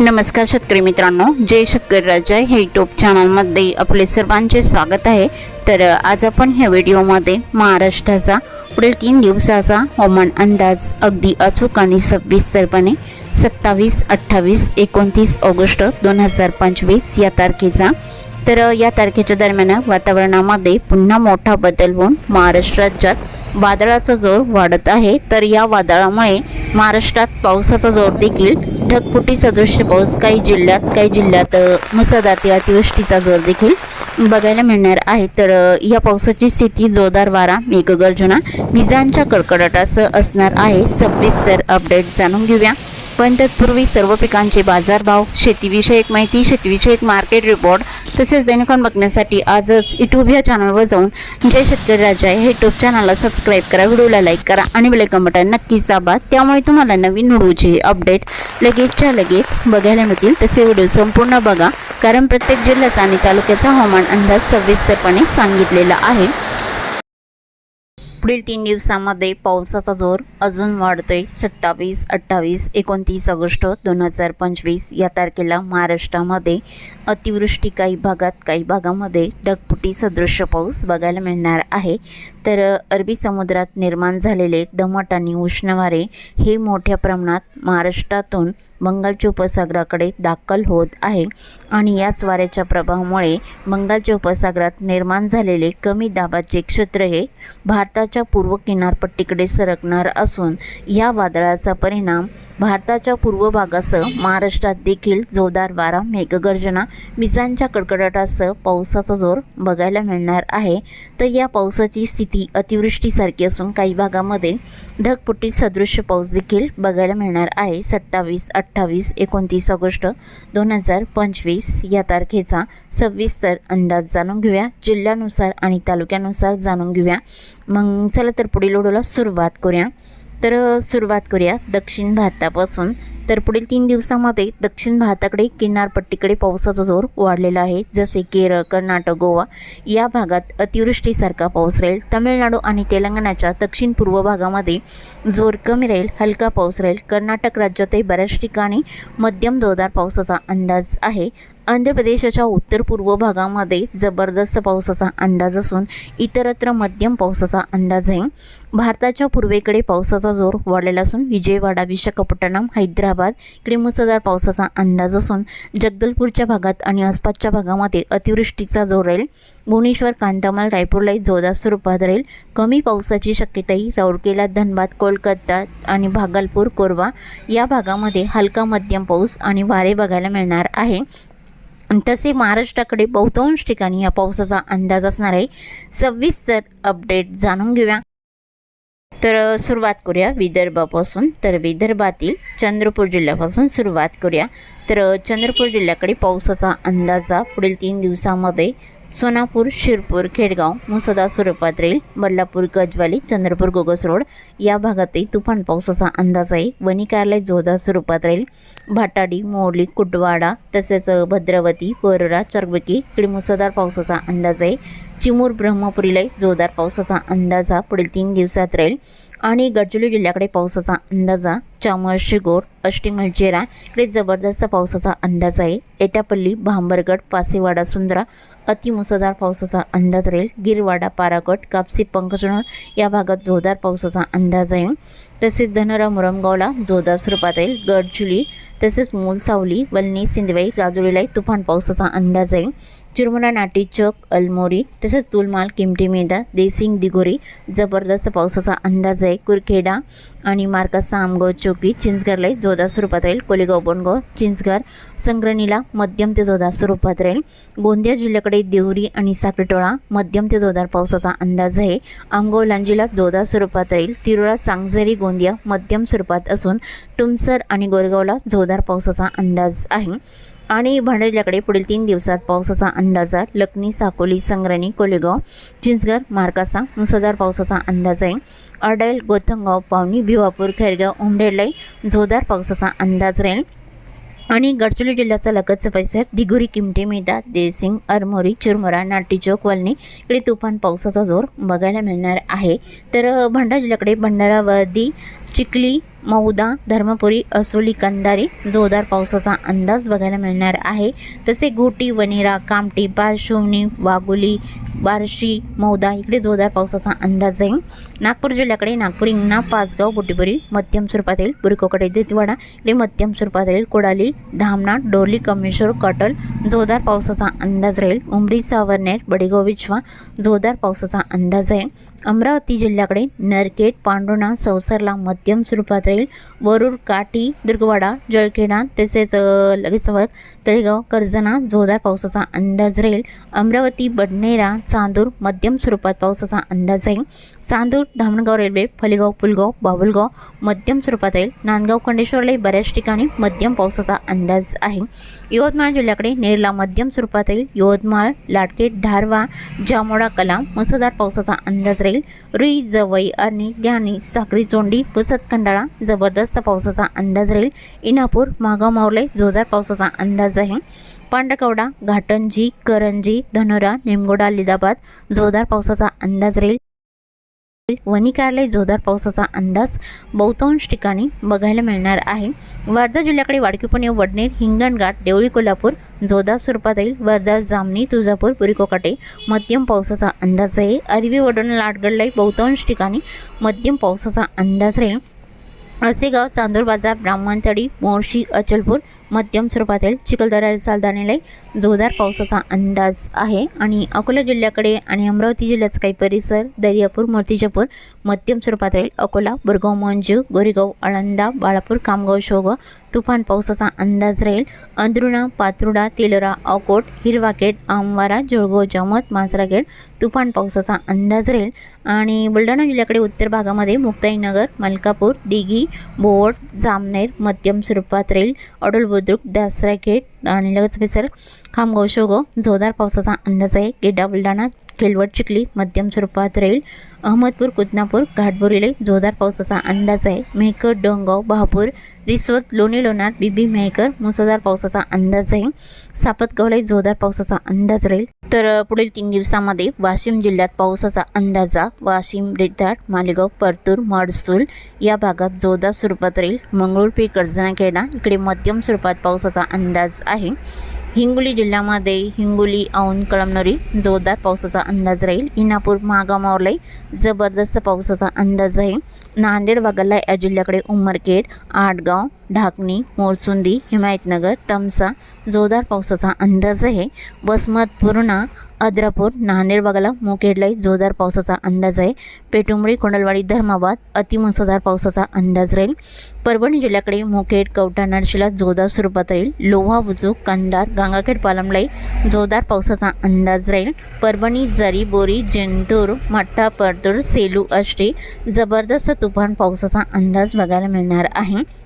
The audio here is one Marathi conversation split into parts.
नमस्कार शेतकरी मित्रांनो जय शेतकरी राजा. हे यूट्यूब चॅनलमध्ये आपले सर्वांचे स्वागत आहे. तर आज आपण ह्या व्हिडिओमध्ये महाराष्ट्राचा पुढील तीन दिवसाचा हवामान अंदाज अगदी अचूक आणि सविस्तरपणे सत्तावीस अठ्ठावीस एकोणतीस ऑगस्ट दोन हजार पंचवीस या तारखेचा. तर या तारखेच्या दरम्यान वातावरणामध्ये पुन्हा मोठा बदल होऊन महाराष्ट्र राज्यात वादळाचा जोर वाढत आहे. तर या वादळामुळे महाराष्ट्रात पावसाचा जोर देखील ढगफुटी सदृश्य पाऊस. काही जिल्ह्यात काही जिल्ह्यात मुसळधार किंवा अतिवृष्टीचा जोर देखील बघायला मिळणार आहे. तर या पावसाची स्थिती जोरदार वारा मेघगर्जना विजांच्या कडकडाटासह असणार आहे. सविस्तर अपडेट जाणून घेऊया. पण तत्पूर्वी सर्व पिकांचे बाजारभाव शेतीविषयक माहिती शेतीविषयक मार्केट रिपोर्ट तसेच दैनिकॉन बघण्यासाठी आजच यूट्यूब या चॅनलवर जाऊन जय शेतकरी राजा हे युट्यूब चॅनलला सबस्क्राईब करा व्हिडिओला लाईक करा आणि बेल बटन नक्कीच दाबा. त्यामुळे तुम्हाला नवीन व्हिडिओचे अपडेट लगेचच्या लगेच बघायला मिळतील. तसे व्हिडिओ संपूर्ण बघा कारण प्रत्येक जिल्ह्याचा आणि तालुक्याचा हवामान अंदाज सविस्तरपणे सांगितलेला आहे. पुढील तीन दिवसामध्ये पावसाचा जोर अजून वाढतोय. सत्तावीस अठ्ठावीस एकोणतीस ऑगस्ट दोन हजार पंचवीस या तारखेला महाराष्ट्रामध्ये अतिवृष्टी काही भागात काही भागामध्ये ढगपुटी सदृश्य पाऊस बघायला मिळणार आहे. तर अरबी समुद्रात निर्माण झालेले दमट आणि उष्ण वारे हे मोठ्या प्रमाणात महाराष्ट्रातून बंगालच्या उपसागराकडे दाखल होत आहे आणि याच वाऱ्याच्या प्रभावामुळे बंगालच्या उपसागरात निर्माण झालेले कमी दाबाचे क्षेत्र हे भारताच्या पूर्व किनारपट्टीकडे सरकणार असून या वादळाचा परिणाम भारताच्या पूर्व भागासह महाराष्ट्रात देखील जोरदार वारा मेघगर्जना विजांच्या कडकडाटासह पावसाचा जोर बघायला मिळणार आहे. तर या पावसाची स्थिती अतिवृष्टीसारखी असून काही भागामध्ये ढगपुटी सदृश्य पाऊस देखील बघायला मिळणार आहे. सत्तावीस अठ्ठावीस एकोणतीस ऑगस्ट दोन हजार पंचवीस या तारखेचा सविस्तर अंदाज जाणून घेऊया. जिल्ह्यानुसार आणि तालुक्यानुसार जाणून घेऊया. मग चला तर पुढील ओढोला सुरुवात करूया. तर सुरुवात करूया दक्षिण भारतापासून. तर पुढील तीन दिवसामध्ये दक्षिण भारताकडे किनारपट्टीकडे पावसाचा जोर वाढलेला आहे. जसे केरळ कर्नाटक गोवा या भागात अतिवृष्टीसारखा पाऊस राहील. तामिळनाडू आणि तेलंगणाच्या दक्षिण पूर्व भागामध्ये जोर कमी राहील. हलका पाऊस राहील. कर्नाटक राज्यातही बऱ्याच ठिकाणी मध्यम जोरदार पावसाचा अंदाज आहे. आंध्र प्रदेशाच्या उत्तर पूर्व भागामध्ये जबरदस्त पावसाचा अंदाज असून इतरत्र मध्यम पावसाचा अंदाज आहे. भारताच्या पूर्वेकडे पावसाचा जोर वाढलेला असून विजयवाडा विशाखापट्टणम हैदराबाद इकडे मुसळधार पावसाचा अंदाज असून जगदलपूरच्या भागात आणि आसपासच्या भागामध्ये अतिवृष्टीचा जोर राहील. भुवनेश्वर कांतामाल रायपूरलाही जोरदार स्वरूपात राहील. कमी पावसाची शक्यताही राऊरकेला धनबाद कोलकाता आणि भागलपूर कोरवा या भागामध्ये हलका मध्यम पाऊस आणि वारे बघायला मिळणार आहे. तसे महाराष्ट्राकडे बहुतांश ठिकाणी या पावसाचा अंदाज असणार आहे. सविस्तर अपडेट जाणून घेऊया. तर सुरुवात करूया विदर्भापासून. तर विदर्भातील चंद्रपूर जिल्ह्यापासून सुरुवात करूया. तर चंद्रपूर जिल्ह्याकडे पावसाचा अंदाजा पुढील तीन दिवसामध्ये सोनापूर शिरपूर खेडगाव मुसदा स्वरूपात राहील बदलापूर गजवाली चंद्रपूर गोगस रोड या भागातही तुफान पावसाचा अंदाज आहे. वणी कार्यालय जोरदार स्वरूपात राहील भाटाडी मोरली कुटवाडा तसेच भद्रावती कोरोरा चरबकी इकडे मुसळधार पावसाचा अंदाज आहे. चिमूर ब्रह्मपुरीलाही जोरदार पावसाचा अंदाजा पुढील तीन दिवसात राहील. आणि गडचिरोली जिल्ह्याकडे पावसाचा अंदाजा चामर शिगोर अष्टीमलचेरा इकडे जबरदस्त पावसाचा अंदाज आहे. एटापल्ली भांबरगड पासेवाडा सुंदरा अतिमुसळधार पावसाचा अंदाज राहील. गिरवाडा पारागड कापसी पंकजनोर या भागात जोरदार पावसाचा अंदाज आहे. तसेच धनोरा मुरमगावला जोरदार स्वरूपात राहील. गडचिरोली तसेच मूल सावली वलनी सिंदवाई राजुरीलाही तुफान पावसाचा अंदाज आहे. चिरमुना नाटी चक अलमोरी तसेच तुलमाल किमटी मेदा देसिंग दिगोरी जबरदस्त पावसाचा अंदाज आहे. कुरखेडा आणि मार्कासा आमगाव चौकी चिंचगरला जोरदार स्वरूपात राहील. कोलेगाव बोनगाव चिंचघर संग्रणीला मध्यम ते जोरदार स्वरूपात राहील. गोंदिया जिल्ह्याकडे देवरी आणि साखरटोळा मध्यम ते जोरदार पावसाचा अंदाज आहे. आमगाव लांजीला जोरदार स्वरूपात राहील. तिरोळा चांगझरी गोंदिया मध्यम स्वरूपात असून तुमसर आणि गोरेगावला जोरदार पावसाचा अंदाज आहे. आणि भांडवल्याकडे पुढील तीन दिवसात पावसाचा अंदाजा लखनी साकोली संग्रणी कोलेगाव चिंचघर मार्कासा मुसळधार पावसाचा अंदाज आहे. अडैल गोथंगाव पावनी भिवापूर खैरगाव उमरेडलाही जोरदार पावसाचा अंदाज राहील. आणि गडचिरोली जिल्ह्याचा लगतचा परिसर दिगुरी किमटे मेदा देसिंग अरमोरी चिरमुरा नाटीचौक वलनी इकडे तुफान पावसाचा जोर बघायला मिळणार आहे. तर भंडारा जिल्ह्याकडे भंडारावदी चिखली मौदा धर्मपुरी असोली कंदारी जोरदार पावसाचा अंदाज बघायला मिळणार आहे. तसे घोटी वनेरा कामटी पारशिवनी वाघोली बार्शी मौदा इकडे जोरदार पावसाचा अंदाज आहे. नागपूर जिल्ह्याकडे नागपूर इंगणा पाचगाव बोटीपुरी मध्यम स्वरूपात येईल बुरकोकडे देतवाडा इकडे मध्यम स्वरूपात येईल कोडाली धामणा डोली कमेश्वर कटल जोरदार पावसाचा अंदाज राहील. उमरी सावरनेर बडेगाव विछवा जोरदार पावसाचा अंदाज आहे. अमरावती जिल्ह्याकडे नरकेट पांडुणा सौसरला मध्यम स्वरूपात राहील वरूर काठी दुर्गवाडा जळखेडा तसेच लगेचवत लगेच तळेगाव कर्जना जोरदार पावसाचा अंदाज राहील. अमरावती बडनेरा चांदूर मध्यम स्वरूपात पावसाचा अंदाज आहे चांदूर धामणगाव रेल्वे फलेगाव पुलगाव बाबुलगाव मध्यम स्वरूपात येईल नांदगाव खंडेश्वरलाही बऱ्याच ठिकाणी मध्यम पावसाचा अंदाज आहे. यवतमाळ जिल्ह्याकडे नेरला मध्यम स्वरूपात येईल यवतमाळ लाटकेट धारवा जामोडा कला मुसळधार पावसाचा अंदाज राहील. रुई जवई अर्णी ध्यानी साखरी चोंडी पुसत खंडाळा जबरदस्त पावसाचा अंदाज राहील. इनापूर मागाव मावले जोरदार पावसाचा अंदाज आहे. पांडकवडा घाटंजी करंजी धनोरा निमगोडा लिदाबाद जोरदार पावसाचा अंदाज राहील. वणिकारले जोरदार पावसाचा अंदाज बहुतांश ठिकाणी बघायला मिळणार आहे. वर्धा जिल्ह्याकडे वाडकी पुणे वडनेर हिंगणघाट देवळी कोल्हापूर जोरदार स्वरूपात येईल वर्धा जामणी तुळजापूर पुरीकोकाटे मध्यम पावसाचा अंदाज आहे. अरबी वडोण लाटगडलाही बहुतांश ठिकाणी मध्यम पावसाचा अंदाज राहील. असेगाव चांदूर बाजार ब्राह्मणतळी मोर्शी अचलपूर मध्यम स्वरूपात येईल चिखलदरा चालदाणेलाही जोरदार पावसाचा अंदाज आहे. आणि अकोला जिल्ह्याकडे आणि अमरावती जिल्ह्याचा काही परिसर दर्यापूर मूर्तिजापूर मध्यम स्वरूपात राहील अकोला बुरगाव मंजू गोरेगाव आळंदा बाळापूर कामगाव शोभा तुफान पावसाचा अंदाज राहील. अंदरुणा पात्रुडा तेलोरा अकोट हिरवाकेट आमवारा जळगाव जमत मांजरागेट तुफान पावसाचा अंदाज राहील. आणि बुलढाणा जिल्ह्याकडे उत्तर भागामध्ये मुक्ताईनगर मलकापूर दिघी बोड जामनेर मध्यम स्वरूपात राहील. अडोल बुद्रुक दासराखेड आणि लगेच विसर खामगाव शोगाव. जोरदार पावसाचा अंदाज आहे. गेड्डा बुलढाणा खेलवड चिखली मध्यम स्वरूपात राहील अहमदपूर कुदनापूर घाटबोरीले जोरदार पावसाचा अंदाज आहे. मेहकर डोंगाव बहापूर रिसवत लोणी लोणार बीबी मेहकर मुसळधार पावसाचा अंदाज आहे. सापतगावलाही जोरदार पावसाचा अंदाज राहील तर पुढील तीन दिवसामध्ये वाशिम जिल्ह्यात पावसाचा अंदाजा वाशिम रिताट मालेगाव परतूर मडसूल या भागात जोरदार स्वरूपात राहील. मंगळूरपी कर्जनाखेडा इकडे मध्यम स्वरूपात पावसाचा अंदाज आहे. हिंगोली जिल्ह्यामध्ये हिंगोली औन कळमनुरी जोरदार पावसाचा अंदाज राहील. इनापूर महागामावरलाही जबरदस्त पावसाचा अंदाज आहे. नांदेड भागाला या जिल्ह्याकडे उमरखेड आडगाव ढाकणी मोरचुंदी हिमायतनगर तमसा जोरदार पावसाचा अंदाज आहे. वसमत पूर्णा अद्रापूर नांदेड भागाला मुखेडलाही जोरदार पावसाचा अंदाज आहे. पेटुंबळी कोंडलवाडी धर्माबाद अतिमुसळधार पावसाचा अंदाज राहील. परभणी जिल्ह्याकडे मुखेड कवठा नरशिला जोरदार स्वरूपात राहील. लोहा बुजुक कंदार गंगाखेड पालमलाई जोरदार पावसाचा अंदाज राहील. परभणी जरी बोरी जिंतूर मठ्ठा परतूर सेलू आष्टी जबरदस्त तुफान पावसाचा अंदाज बघायला मिळणार आहे.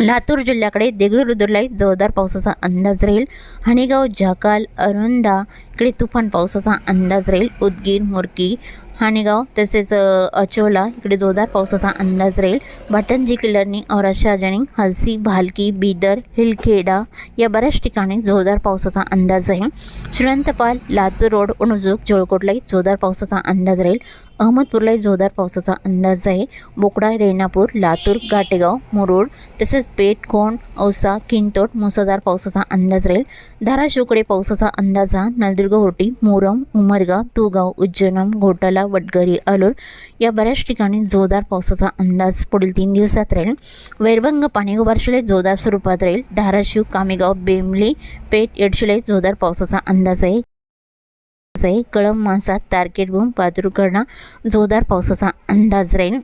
लातूर जिल्ह्याकडे देगलूरुद्रलाही जोरदार पावसाचा अंदाज राहील. हणेगाव झाकाल अरुंदा इकडे तुफान पावसाचा अंदाज राहील. उदगीर मुरकी हाणेगाव तसेच अचोला इकडे जोरदार पावसाचा अंदाज राहील. भटंजी किल्लरनी औरा शाहजनी हलसी भालकी बिदर हिलखेडा या बऱ्याच ठिकाणी जोरदार पावसाचा अंदाज आहे श्रीरंतपाल लातूर रोड उणजूक जोळकोटलाही जोरदार पावसाचा अंदाज राहील. अहमदपूरला जोरदार पावसाचा अंदाज आहे. बोकडा रेणापूर लातूर गाटेगाव मुरुड तसेच पेठ कोंड औसा किंतोट मुसळधार पावसाचा अंदाज राहील. धाराशिवकडे पावसाचा अंदाज हा नलदुर्ग होटी मोरम उमरगा तुगाव उज्जैनम घोटाला वडगरी अलोर या बऱ्याच ठिकाणी जोरदार पावसाचा अंदाज पुढील तीन दिवसात राहील. वैरभंग पाणीगोबारशिले जोरदार स्वरूपात राहील. धाराशिव कामेगाव बेमली पेठ येडशिले जोरदार पावसाचा अंदाज आहे. आहे कळम मासात होऊन पातुरकरणा जोरदार पावसाचा अंदाज राहील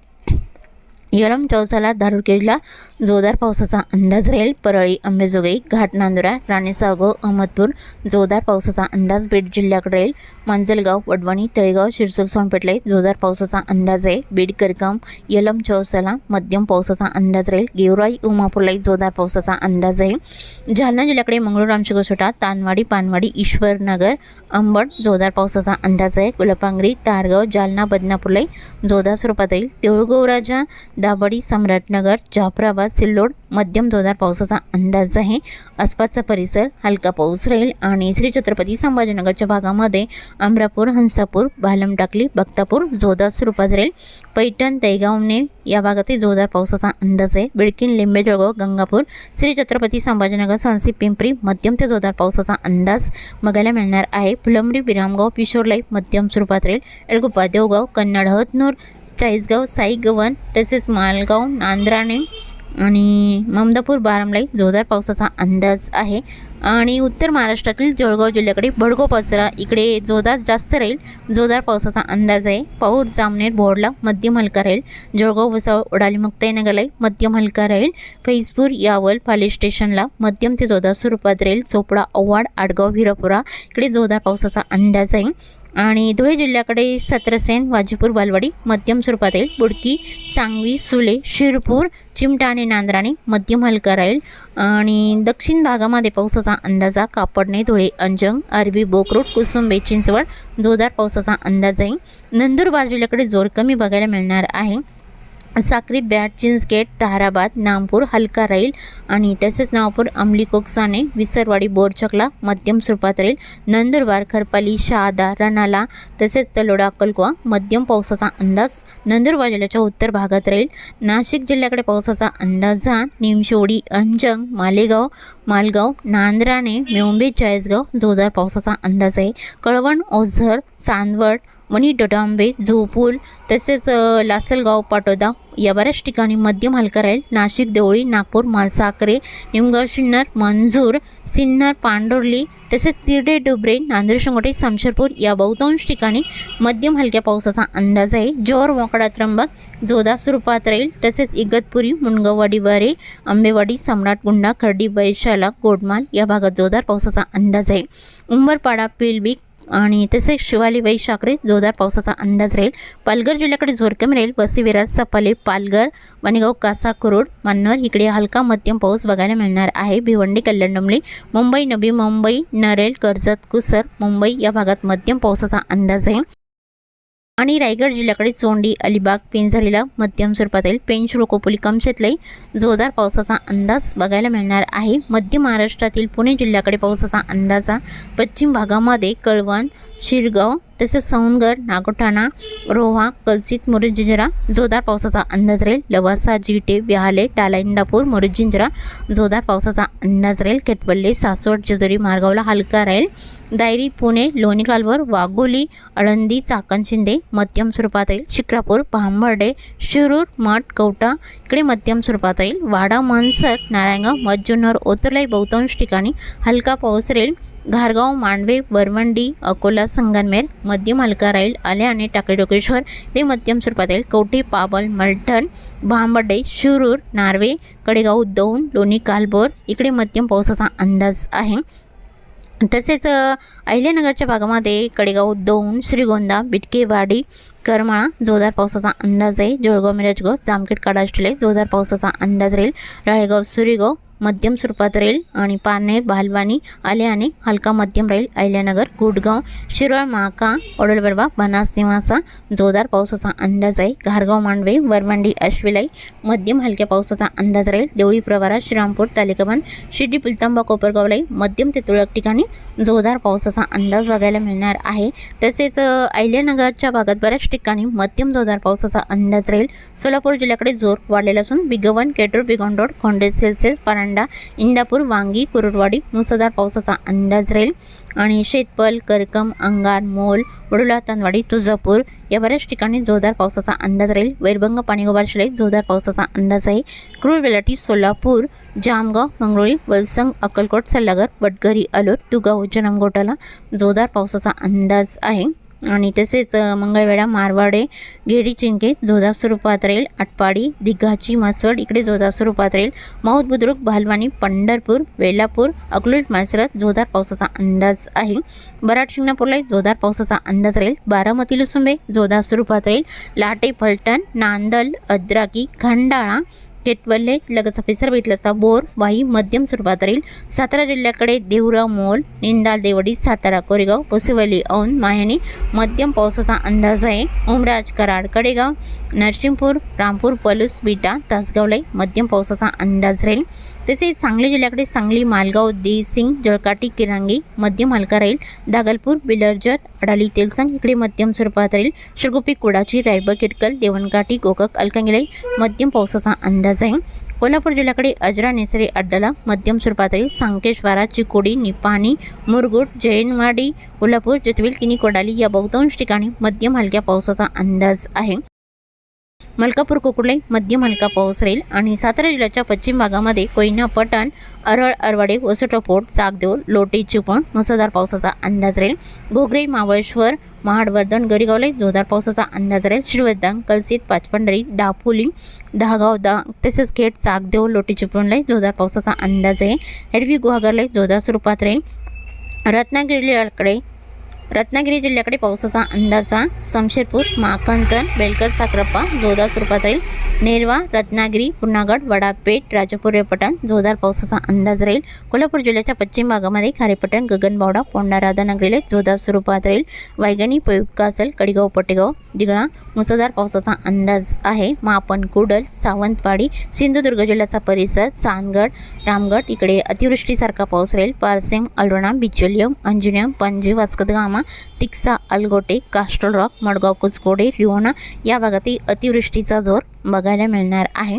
यलम चौसाला दारुकेडला जोरदार पावसाचा अंदाज राहील. परळी अंबेजोगाई घाट नांदुरा राणेसागो अहमदपूर जोरदार पावसाचा अंदाज बीड जिल्ह्याकडे राहील. मांजलगाव वडवणी तळेगाव शिरसोल सोनपेटला जोरदार पावसाचा अंदाज आहे. बीड करगाम यलम चौसाला मध्यम पावसाचा अंदाज राहील. गेवराई उमापूरलाही जोरदार पावसाचा अंदाज आहे. जालना जिल्ह्याकडे मंगळूर रामशिकोसोटा तानवाडी पानवाडी ईश्वरनगर अंबड जोरदार पावसाचा अंदाज आहे. गुलपांगरी तारगाव जालना बदनापूरलाही जोरदार स्वरूपात येईल तेळुगव दाबडी सम्राटनगर जाफराबाद सिल्लोड मध्यम जोरदार पावसाचा अंदाज आहे. आसपासचा परिसर हलका पाऊस राहील आणि श्री छत्रपती संभाजीनगरच्या भागामध्ये अमरापूर हंसापूर भालमटाकली बक्तापूर जोरदार स्वरूपात राहील. पैठण तैगावने या भागातही जोरदार पावसाचा अंदाज आहे. बिडकीन लिंबे जळगाव गंगापूर श्री छत्रपती संभाजीनगर सांसी पिंपरी मध्यम ते जोरदार पावसाचा अंदाज बघायला मिळणार आहे. फुलंबरी विरामगाव पिशोरलाई मध्यम स्वरूपात राहील. एलगुप्पा देवगाव कन्नड हतनूर चाळीसगाव साई गव्हाण तसेच मालगाव नांद्राणे आणि ममदापूर बारामलाई जोरदार पावसाचा अंदाज आहे. आणि उत्तर महाराष्ट्रातील जळगाव जिल्ह्याकडे भडगो पचरा इकडे जोरदार जास्त राहील जोरदार पावसाचा अंदाज आहे. पाऊर जामनेर बोर्डला मध्यम हलका राहील. जळगाव भुसावळ उडाली मुक्ताईनगरलाही मध्यम हलका राहील. फैजपूर यावल पाली स्टेशनला मध्यम ते जोरदार स्वरूपात राहील. चोपडा अव्हाड आडगाव भिरापुरा इकडे जोरदार पावसाचा अंदाज आहे. आणि धुळे जिल्ह्याकडे सत्रसेन वाजीपूर बालवाडी मध्यम स्वरूपात येईल बुडकी सांगवी सुले शिरपूर चिमटा आणि नांद्राणे मध्यम हलका राहील. आणि दक्षिण भागामध्ये पावसाचा अंदाजा कापडणे धुळे अंजंग अरबी बोकरूट कुसुंबे चिंचवड जोरदार पावसाचा अंदाज आहे नंदुरबार जिल्ह्याकडे जोर कमी बघायला मिळणार आहे. साक्री बॅट चिंचगेट ताराबाद नामपूर हलका राहील आणि तसेच नावपूर अंमली कोकसाने विसरवाडी बोरचकला मध्यम स्वरूपात राहील नंदुरबार खरपाली शहादा रणाला तसेच तलोडा अक्कलकुवा मध्यम पावसाचा अंदाज नंदुरबार जिल्ह्याच्या उत्तर भागात राहील नाशिक जिल्ह्याकडे पावसाचा अंदाज हा निमशोडी अंजंग मालेगाव मालगाव नांद्राणे मेवंबे चाळीसगाव जोरदार पावसाचा अंदाज आहे. कळवण ओझर चांदवड मणी डोडांबे झोपूल तसेच लासलगाव पाटोदा या बऱ्याच ठिकाणी मध्यम हलका राहील नाशिक देवळी नागपूर मालसाकरे निमगाव शिन्नर मंजूर सिन्नर पांडुर्ली तसेच तिरडे डुबरे नांदेड शंगोटे समशेरपूर या बहुतांश ठिकाणी मध्यम हलक्या पावसाचा अंदाज आहे. जोर वाकडा त्र्यंबक जोदा स्वरूपात राहील तसेच इगतपुरी मुनगाववाडी वारे आंबेवाडी सम्राटगुंडा खर्डी बैशाला गोडमाल या भागात जोरदार पावसाचा अंदाज आहे. उंबरपाडा पिलबीक आणि तसेच शिवाली वैशाखरे जोरदार पावसाचा अंदाज राहील. पालघर जिल्ह्याकडे जोर राहील. बसी विरार सपाले पालघर वणीगाव कासा कुरोड मन्नर. इकडे हलका मध्यम पाऊस बघायला मिळणार आहे. भिवंडी कल्याण डोंबली मुंबई नवी मुंबई नरेल कर्जत कुसर मुंबई या भागात मध्यम पावसाचा अंदाज आहे. आणि रायगड जिल्ह्याकडे चोंडी अलिबाग पेंझरीला मध्यम स्वरूपात येईल पेंच रोकोपोली कमशेतलाही जोरदार पावसाचा अंदाज बघायला मिळणार आहे. मध्य महाराष्ट्रातील पुणे जिल्ह्याकडे पावसाचा अंदाजा पश्चिम भागामध्ये कळवण शिरगाव तसेच सौंदगड नागोठाणा रोहा कलसित मुरुजिंजरा जोरदार पावसाचा अंदाज राहील. लवासा जिटे विहाले टाला इंदापूर मुरुजिंजरा जोरदार पावसाचा अंदाज राहील. केटवल्ले सासवड जेजुरी मार्गावला हलका राहील. दायरी पुणे लोणी कालवर वाघोली आळंदी चाकण शिंदे मध्यम स्वरूपात राहील. शिक्रापूर भांबर्डे शिरूर मठ कवटा इकडे मध्यम स्वरूपात राहील. वाडा मनसर नारायणगाव मज्जुनर ओतरलाई बहुतांश ठिकाणी हलका पाऊस राहील. घारगाव मांडवे वरवंडी अकोला संगनमेर मध्यम हलका राईल आले आणि टाकळी हे मध्यम स्वरूपात येईल कवठे पाबल मलठण भांबडे शिरूर नार्वे कडेगाव दौंड लोणी कालबोर इकडे मध्यम पावसाचा अंदाज आहे. तसेच अहिल्यानगरच्या भागामध्ये कडेगाव दौंड श्रीगोंदा बिटकेवाडी करमाळा जोरदार पावसाचा अंदाज आहे. जळगाव मिरजगाव जामखेड काडाष्टले जोरदार पावसाचा अंदाज राहील. राळेगाव सुरेगाव मध्यम स्वरूपात राहील आणि पारनेर बालवाणी आले हलका मध्यम राहील अहिल्यानगर गुडगाव शिरोळ माका ओडलबरबा बनास निवासा जोरदार पावसाचा अंदाज आहे. घारगाव मांडवे वरवंडी अश्विलाई मध्यम हलक्या पावसाचा अंदाज राहील. देवळी प्रवारा श्रीरामपूर तालिकाबान शिर्डी पुलतांबा कोपरगावलाई मध्यम ते तुरळक ठिकाणी जोरदार पावसाचा अंदाज बघायला मिळणार आहे. तसेच अहिल्यानगरच्या भागात बऱ्याच ठिकाणी मध्यम जोरदार पावसाचा अंदाज राहील. सोलापूर जिल्ह्याकडे जोर वाढलेला असून बिगवन केटूर बिगोंडोड खोंडे सेल्सेस परंडा इंदापूर वांगी कुरुडवाडी मुसळधार पावसाचा अंदाज राहील. आणि शेतपल करकम अंगार मोल वडुला तनवाडी तुळजापूर या बऱ्याच ठिकाणी जोरदार पावसाचा अंदाज राहील. वैरभंग पाणीगोबार शिलाई जोरदार पावसाचा अंदाज आहे. क्रूर बेलाटी सोलापूर जामगाव मंगळुळी वलसंग अक्कलकोट सल्लागर वडगरी अलूर तुगाव जनमगोटाला जोरदार पावसाचा अंदाज आहे. आणि तसेच मंगळवेढा मारवाडे गेडी चिंके जोधा स्वरूपात राहील आटपाडी दिघाची म्हसवड इकडे जोधा स्वरूपात राहील माऊद बुद्रुक भालवानी पंढरपूर वेलापूर अकलूट मासरत जोधार पावसाचा अंदाज आहे. बराट शिंगणापूरला जोधार पावसाचा अंदाज राहील. बारामती लुसुंबे जोधा स्वरूपात राहील लाटे फलटण नांदल अद्राकी खंडाळा टेटवल्ले लगत ऑफिसर बेतलसा बोर वाई मध्यम स्वरूपात राहील सातारा जिल्ह्याकडे देवरा मोल निंदाल देवडी सातारा कोरेगाव पसिवली औंध मायानी मध्यम पावसाचा अंदाज आहे. उमराज कराड कडेगाव नरसिंहपूर रामपूर पलूस विटा तासगावलाई मध्यम पावसाचा अंदाज राहील. तसेच सांगली जिल्ह्याकडे सांगली मालगाव देसिंग जळकाटी किरांगी मध्यम हलका राहील दागलपूर बिलर्जर अडाली तेलसंग इकडे मध्यम स्वरूपात राहील शिरगुपी कुडाची रायब किटकल देवणकाठी गोकक अलकांगिलाई मध्यम पावसाचा अंदाज आहे. कोल्हापूर जिल्ह्याकडे अजरा नेसरे अड्डाला मध्यम स्वरूपात राहील सांकेश्वारा चिकोडी निपाणी मुरगुड जैनवाडी कोल्हापूर जतवेल किनी कोडाली या बहुतांश ठिकाणी मध्यम हलक्या पावसाचा अंदाज आहे. मलकापूर कुकुडलाई मध्य हलका पाऊस राहील आणि सातारा जिल्ह्याच्या पश्चिम भागामध्ये कोयना पठाण अरळ अरवाडे वसुटपोट चाकदेव लोटे चिपण मुसळधार पावसाचा अंदाज राहील. घोगरे मावळेश्वर महाडवर्धन गरीगावले जोरदार पावसाचा अंदाज राहील. श्रीवर्धन कलसीत पाचपंढरी दापोली दहागाव दा तसेच खेड चाकदेव लोटे चिपळूणलाही जोरदार पावसाचा अंदाज आहे. हेडवी गुहागरला जोरदार स्वरूपात राहील. रत्नागिरी रत्नागिरी जिल्ह्याकडे पावसाचा अंदाजा. समशेरपूर माखणजण बेलकर साखरप्पा जोरदार स्वरूपात राहील. नेरवा रत्नागिरी पुनागड वडापेठ राजापूर पठाण जोरदार पावसाचा अंदाज राहील. कोल्हापूर जिल्ह्याच्या पश्चिम भागामध्ये खारेपटण गगनबावडा पोंडा राधानगरीला जोरदार स्वरूपात राहील. वायगणी कासल कडिगाव पटेगाव दिगळा मुसळधार पावसाचा अंदाज आहे. मापन कुडल सावंतवाडी सिंधुदुर्ग जिल्ह्याचा परिसर चांदगड रामगड इकडे अतिवृष्टीसारखा पाऊस राहील. पारसेम अल्रोणा बिचोलियम अंजुनियम पणजी वास्कदगामा तिक्सा अलगोटे कास्टल रॉक मडगाव कुचकोडे रिओना या भागातील अतिवृष्टीचा जोर बघायला मिळणार आहे.